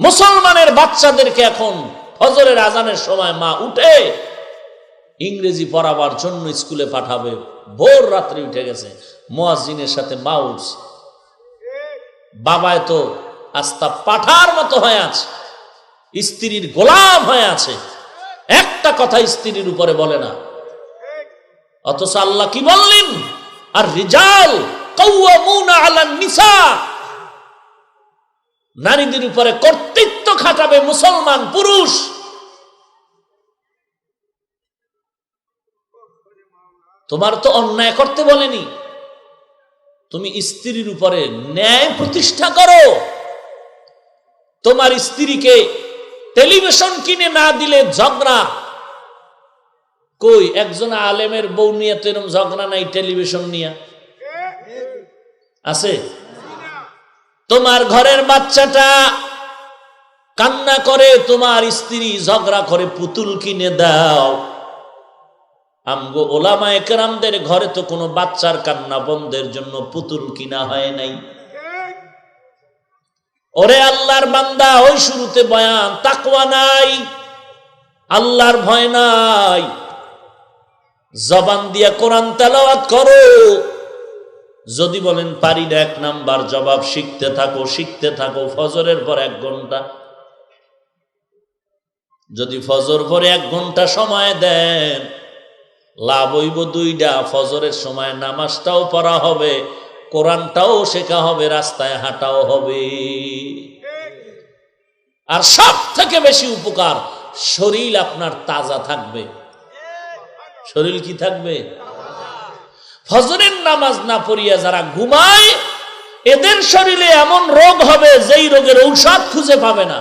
মুসলমানের বাচ্চাদেরকে এখন ফজরের আজানের সময় মা উঠে ইংরেজি পড়াবার জন্য স্কুলে পাঠাবে। ভোর রাত্রে উঠে গেছে। মোয়াজিনের সাথে মা উঠছে বাবায় তো আস্তা পাঠার মতো হয়ে আছে। স্ত্রীর গোলাম হয়ে আছে। একটা কথা স্ত্রীর উপরে বলে না। অথচ আল্লাহ কি বললেন? আর রিজাল কৌয়ামুনা আলান নিসা। নারীদের উপরে কর্তৃত্ব খাটাবে মুসলমান, পুরুষ। তোমার তো অন্যায় করতে বলেনি। তুমি স্ত্রীর উপরে ন্যায় প্রতিষ্ঠা করো। তোমার স্ত্রীকে টেলিভিশন কিনে না দিলে ঝগড়া। কই, একজন আলেমের বউ নিয়ে তো এরকম ঝগড়া নাই টেলিভিশন নিয়ে? আছে? তোমার ঘরের বাচ্চাটা কান্না করে, তোমার স্ত্রী ঝগড়া করে, পুতুল কিনে দাও। আমগো ওলামা একরামদের ঘরে তো কোনো বাচ্চার কান্না বন্ধের জন্য পুতুল কিনা হয় নাই। ওরে আল্লাহর বান্দা, ওই শুরুতে বয়ান, তাকওয়া নাই, আল্লাহর ভয় নাই। জবান দিয়া কোরআন তেলাওয়াত করো। যদি বলেন পারি না এক নাম্বার, জবাব শিখতে থাকো শিখতে থাকো, ফজরের পর এক ঘণ্টা। যদি ফজর পরে এক ঘণ্টা সময় দেন, লাভ হইব দুইটা, ফজরের সময় নামাজটাও পড়া হবে, কোরআনটাও শেখা হবে, রাস্তায় হাঁটাও হবে। আর সব থেকে বেশি উপকার, শরীর আপনার তাজা থাকবে। শরীর কি থাকবে? ফজরের নামাজ না পড়িয়া যারা ঘুমায়, এদের শরীরে এমন রোগ হবে যেই রোগের ঔষধ খুঁজে পাবে না।